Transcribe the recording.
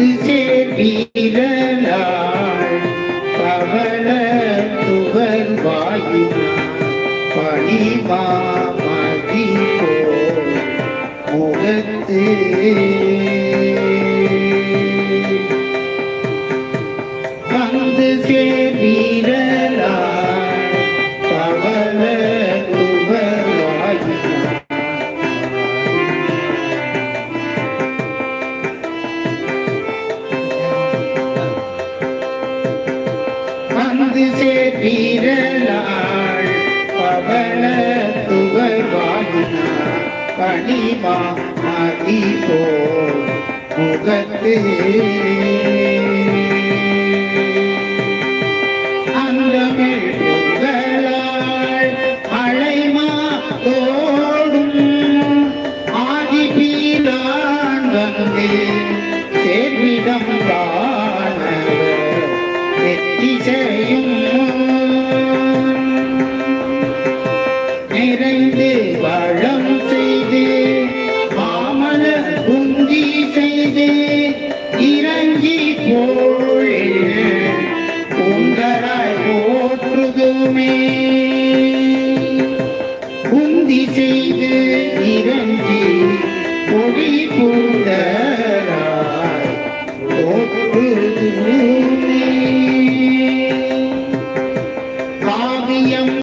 வந்து சேர் வீரலாள் துவர் போல் வந்து பதி சேரலாள் பவன துகள் வாங்கினார் கனிமா அதி போ முகத்தே DJ. செய்து வளம் செய்து மாமல குந்தி செய்து இறங்கி போங்கராய் போற்றுதுமே. குந்தி செய்து இறங்கி பொடி பூந்தராய் போற்றுதுமே.